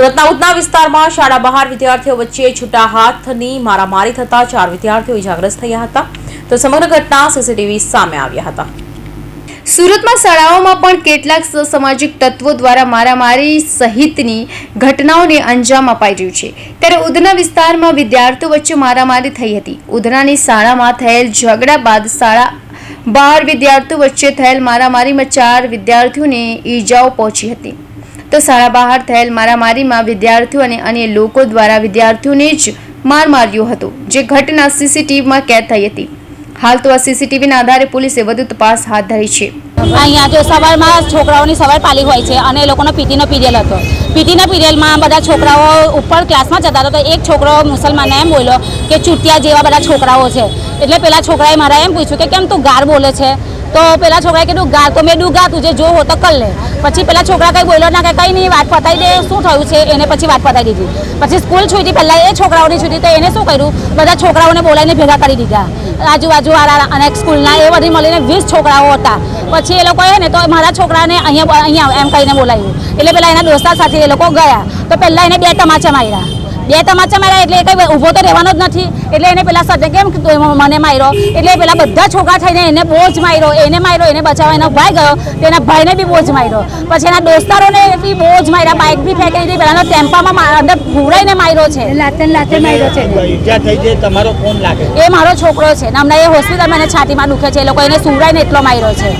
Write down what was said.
સુરતના ઉધના વિસ્તારમાં શાળા બહાર વિદ્યાર્થીઓ વચ્ચે છૂટા હાથની મારામારી થતા ચાર વિદ્યાર્થીઓ ઇજાગ્રસ્ત થયા હતા. તો સમગ્ર ઘટના સીસીટીવી સામે આવ્યા હતા. સુરતમાં શાળાઓમાં પણ કેટલાક સામાજિક તત્વો દ્વારા મારામારી સહિતની ઘટનાઓને અંજામ અપાઈ રહ્યું છે. ત્યારે ઉધના વિસ્તારમાં વિદ્યાર્થીઓ વચ્ચે મારામારી થઈ હતી. ઉધનાની શાળામાં થયેલ ઝઘડા બાદ શાળા બહાર વિદ્યાર્થીઓ વચ્ચે થયેલ મારામારીમાં ચાર વિદ્યાર્થીઓને ઈજાઓ પહોંચી હતી. તો શાળા બહાર થયેલ મારામારીમાં વિદ્યાર્થીઓ અને અન્ય લોકો દ્વારા વિદ્યાર્થીઓને જ માર માર્યો હતો, જે ઘટના સીસીટીવીમાં કેદ થઈ હતી. હાલ તો આ સીસીટીવીના આધારે પોલીસે વધુ તપાસ હાથ ધરી છે. અહીંયા જો સવારમાં છોકરાઓની સવાર પાલી હોય છે અને એ લોકોનો પીટીનો પીરિયડ હતો. પીટીના પીરિયડમાં બધા છોકરાઓ ઉપર ક્લાસમાં જતા હતા તો એક છોકરો મુસલમાનને એમ બોલ્યો કે ચૂટિયા જેવા બધા છોકરાઓ છે. એટલે પેલા છોકરાએ મારા એમ પૂછ્યું કે કેમ તું ગાર બોલે છે? તો પેલા છોકરાએ કીધું, ગા, તો મેં ડૂગા તું જે જોવો તો કર લે. પછી પેલા છોકરા કંઈ બોલ્યો ના કે કંઈ નહીં, વાત પતાવી દે, શું થયું છે? એને પછી વાત પતાવી દીધી. પછી સ્કૂલ છૂટી પહેલાં એ છોકરાઓની છૂટી તો એને શું કર્યું? બધા છોકરાઓને બોલાવીને ભેગા કરી દીધા. આજુબાજુ વાળા અને સ્કૂલના એ બધી મળીને વીસ છોકરાઓ હતા. પછી એ લોકોએ ને તો મારા છોકરાને અહીંયા અહીંયા એમ કહીને બોલાવ્યું. એટલે પેલા એના દોસ્તા સાથે એ લોકો ગયા. તો પહેલાં એને બે તમાચા માર્યા. બે તમાચા માર્યા એટલે એ કંઈ ઊભો તો રહેવાનો જ નથી. એટલે એને પેલા સાથે કેમ કીધું મને માર્યો? એટલે પેલા બધા છોકરા થઈને એને બહુ જ માર્યો એને માર્યો એને બચાવવા એનો ભાઈ ગયો તો એના ભાઈને બી બહુ જ માર્યો. પછી એના દોસ્તારોને બી બહુ જ માર્યા બાઇક બી ફેંકી દીધી પેલાનો ટેમ્પામાં મા- અંદર ઘૂરાઈને માર્યો છે. લાતે લાતે માર્યો છે ઈજા થઈ છે તમારો કોણ લાગે? એ મારો છોકરો છે. ને હમણાં એ હોસ્પિટલમાં એને છાતીમાં દુખે છે એ લોકો એને સુવડાઈને એટલો માર્યો છે.